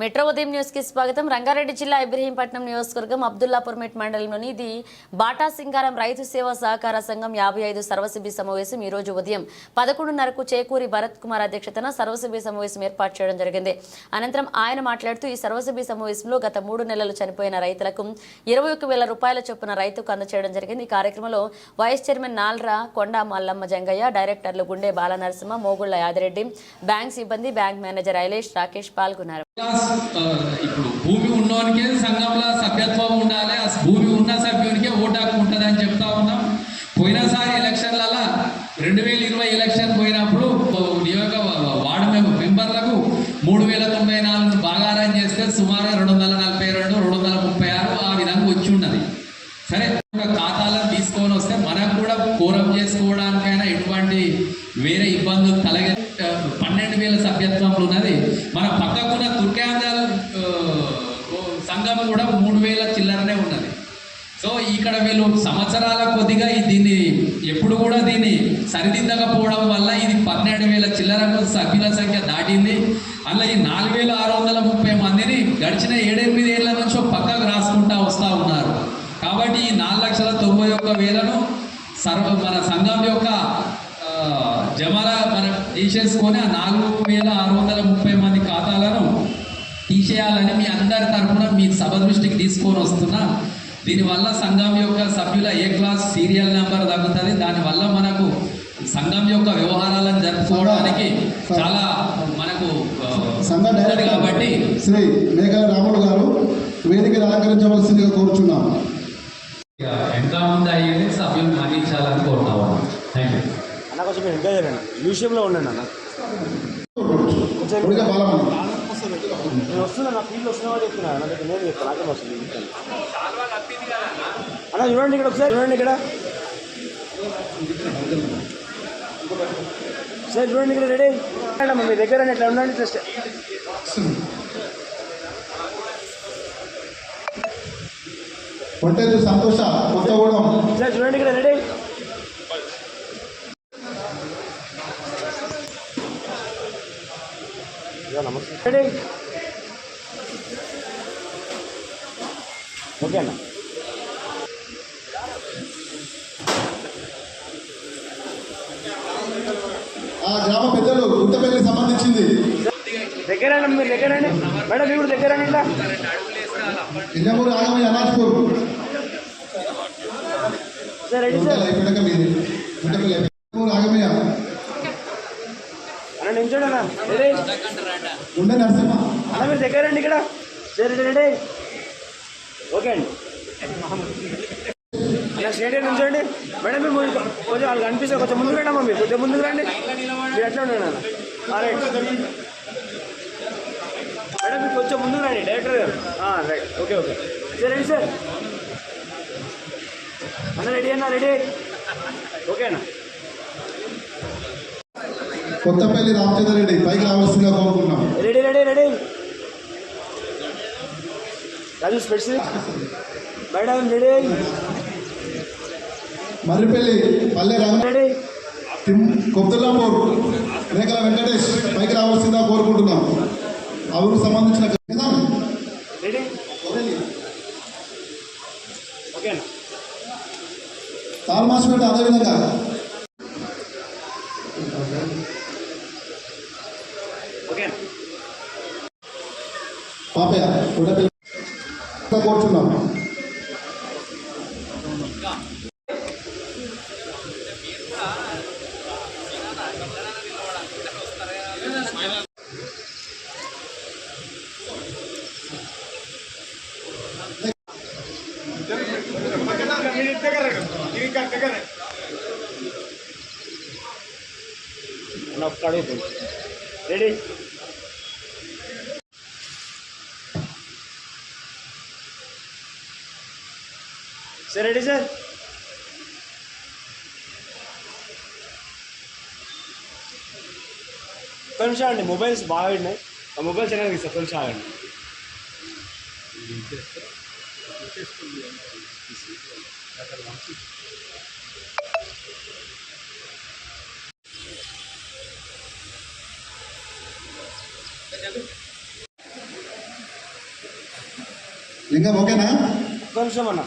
Metro ఉదయం న్యూస్కి స్వాగతం. రంగారెడ్డి జిల్లా ఇబ్రహీంపట్నం నియోజకవర్గం అబ్దుల్లాపూర్ మెట్ మండలంలోని ఇది బాటా సింగారం రైతు సేవా సహకార సంఘం యాభై ఐదు సర్వసభ్య సమావేశం ఈ రోజు ఉదయం పదకొండున్నరకు చేకూరి భరత్ కుమార్ అధ్యక్షతన సర్వసభ్య సమావేశం ఏర్పాటు చేయడం జరిగింది. అనంతరం ఆయన మాట్లాడుతూ ఈ సర్వసభ్య సమావేశంలో గత మూడు నెలలు చనిపోయిన రైతులకు ఇరవై ఒక వేల రూపాయల చొప్పున రైతుకు అందచేయడం జరిగింది. ఈ కార్యక్రమంలో వైస్ చైర్మన్ నాల్రా కొండ మల్లమ్మ జంగయ్య డైరెక్టర్లు గుండె బాలనరసింహ మోగుళ్ళ యాదిరెడ్డి బ్యాంక్ సిబ్బంది బ్యాంక్ మేనేజర్ ఐలేష్ రాకేష్ పాల్గొన్నారు. ఇప్పుడు భూమి ఉన్నోనికే సంఘంలో సభ్యత్వం ఉండాలి ఆ భూమి ఉన్న సభ్యునికే ఓటాకు ఉంటుంది అని చెప్తా ఉన్నాం. పోయినసారి ఎలక్షన్లలో రెండు వేల ఇరవై ఎలక్షన్ పోయినప్పుడు నియోజక వార్డు మెంబర్లకు మూడు వేల తొంభై నాలుగు బాగారం చేస్తే సుమారు రెండు వందల నలభై రెండు రెండు వందల ముప్పై ఆరు ఆ విధంగా వచ్చి ఉన్నది. సరే ఖాతాలను తీసుకొని వస్తే మనకు కూడా కోరం చేసుకోవడానికైనా ఎటువంటి వేరే ఇబ్బందులు తలగ ఆ, పన్నెండు వేల సభ్యత్వంలో ఉన్నది. మన పక్కకున్న తుర్కాంజల్ సంఘం కూడా మూడు వేల చిల్లరనే ఉన్నది. సో ఇక్కడ వీళ్ళు సంవత్సరాల కొద్దిగా దీన్ని ఎప్పుడు కూడా దీన్ని సరిదిద్దకపోవడం వల్ల ఇది పన్నెండు వేల చిల్లరకు సభ్యుల సంఖ్య దాటింది. అలా ఈ నాలుగు వేల ఆరు వందల ముప్పై మందిని గడిచిన ఏడెనిమిది ఏళ్ళ నుంచి పక్కకు రాసుకుంటా వస్తూ ఉన్నారు. కాబట్టి ఈ నాలుగు లక్షల తొంభై ఒక్క వేలను సర్వ మన సంఘం యొక్క జమల మన తీసేసుకొని ఆ నాలుగు వేల ఆరు వందల ముప్పై మంది ఖాతాలను తీసేయాలని మీ అందరి తరఫున మీ సభ దృష్టికి తీసుకొని వస్తున్నా దీనివల్ల సంఘం యొక్క సభ్యుల ఏ క్లాస్ సీరియల్ నెంబర్ తగ్గుతుంది దానివల్ల మనకు సంఘం యొక్క వ్యవహారాలను జరుపుకోవడానికి చాలా మనకు కాబట్టి శ్రీ మేఘల రాములు గారు వేదికను అలంకరించవలసిందిగా కోరుచున్నాము. ఇక ఇంకా ముందు అయ్యేది సభ్యులు మరణించాలని కోరుతా ఉన్నాం థ్యాంక్ యూ అన్న కొంచెం ఇంకా చేయండి. మ్యూజియంలో ఉండండి అన్న నేను వస్తున్నా నా ఫీల్డ్ వస్తున్నా చెప్తున్నా. నా దగ్గర నేను చెప్తాను. నాకేం వస్తుంది అన్న చూడండి ఇక్కడ ఒకసారి చూడండి ఇక్కడ. సార్ చూడండి ఇక్కడ రెడీ అమ్మ మీ దగ్గర ఎట్లా ఉండండి జస్ట్ సంతోష సార్ చూడండి ఇక్కడ రెడీ నమస్తే రెడీ ఓకే అన్న. ఆ గ్రామ పెద్దలు గుంతపల్లికి సంబంధించింది. దగ్గరండి మీరు దగ్గరండి మేడం మీరు కూడా దగ్గరండి ఇలా. Innamuru Agamaiah Anajpur. Sir ready sir. మీది గుంటపల్లి ఇన్నమూరు ఆగమయ్య అన్న నించోండి అన్న రెడీ ఉండే నరసింహ. అన్న మీరు ఇక్కడ. సార్ ఓకే అండి. అన్న స్టేడియం నించోండి. మేడం మీరు కొంచెం వాళ్ళకి అనిపిస్తే కొంచెం ముందుకు రండి మీరు కొంచెం ముందుకు రండి. మీరు ఎట్లా ఉండండి అన్న రైట్. మేడం మీరు కొంచెం ముందుకు రండి డైరెక్టర్ గారు. రైట్. Okay okay. సరే రండి సార్. అన్న రెడీ అన్న రెడీ. ఓకే అన్న. కొత్తపల్లి రామచంద్ర రెడ్డి పైకి రావాల్సిందిగా కోరుకుంటున్నాం. Ready ready ready. Madam ready Marripalli పల్లె తిమ్ కొత్తలాపూర్ మేకల వెంకటేష్ పైకి రావాల్సిందిగా కోరుకుంటున్నాం. ఊరికి సంబంధించిన తాల్మాసిపేట అదేవిధంగా పాపయ్య కొడపల్లి కోరుచున్నాం అన్న ఒక్క అడుగుతుంది రెడీ సార్ రెడీ సార్ ఒక్క నిమిషం అండి మొబైల్స్ బాగా ఉన్నాయి ఆ మొబైల్స్ ఎలా తీస్తారు ఒక్క నిమిషం ఆగండి లింగం ఓకేనా కొంచెం అన్న